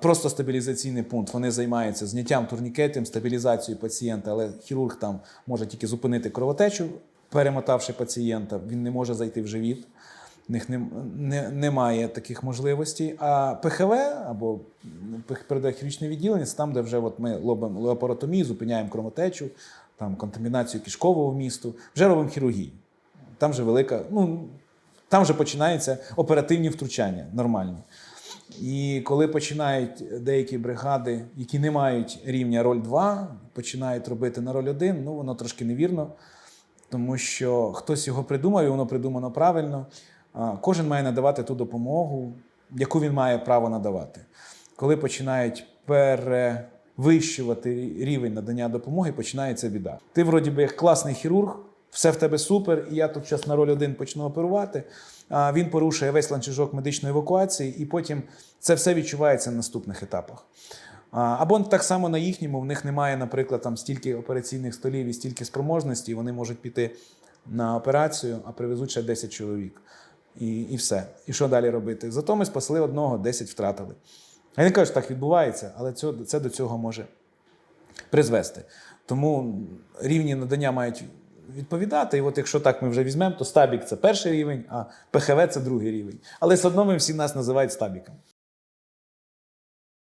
Просто стабілізаційний пункт. Вони займаються зняттям турнікетів, стабілізацією пацієнта, але хірург там може тільки зупинити кровотечу, перемотавши пацієнта. Він не може зайти в живіт. В них не, не, немає таких можливостей. А ПХВ або передохірургічне відділення це там, де вже от ми робимо леопаротомію, зупиняємо кровотечу, там контамінацію кишкового вмісту, вже робимо хірургію. Там вже велика, ну там вже починаються оперативні втручання нормальні. І коли починають деякі бригади, які не мають рівня роль 2, починають робити на роль 1, ну воно трошки невірно, тому що хтось його придумав, і воно придумано правильно. Кожен має надавати ту допомогу, яку він має право надавати. Коли починають перевищувати рівень надання допомоги, починається біда. Ти, вроді би, як класний хірург, все в тебе супер, і я тут зараз на роль 1 почну оперувати. Він порушує весь ланцюжок медичної евакуації, і потім це все відчувається на наступних етапах. Або так само на їхньому, в них немає, наприклад, там стільки операційних столів і стільки спроможності, і вони можуть піти на операцію, а привезуть ще 10 чоловік. І, і все. І що далі робити? Зато ми спасли одного, 10 втратили. Я не кажу, що так відбувається, але це, це до цього може призвести. Тому рівні надання мають відповідати. І от якщо так ми вже візьмемо, то стабік це перший рівень, а ПХВ це другий рівень. Але все одно ми всі нас називають стабіком.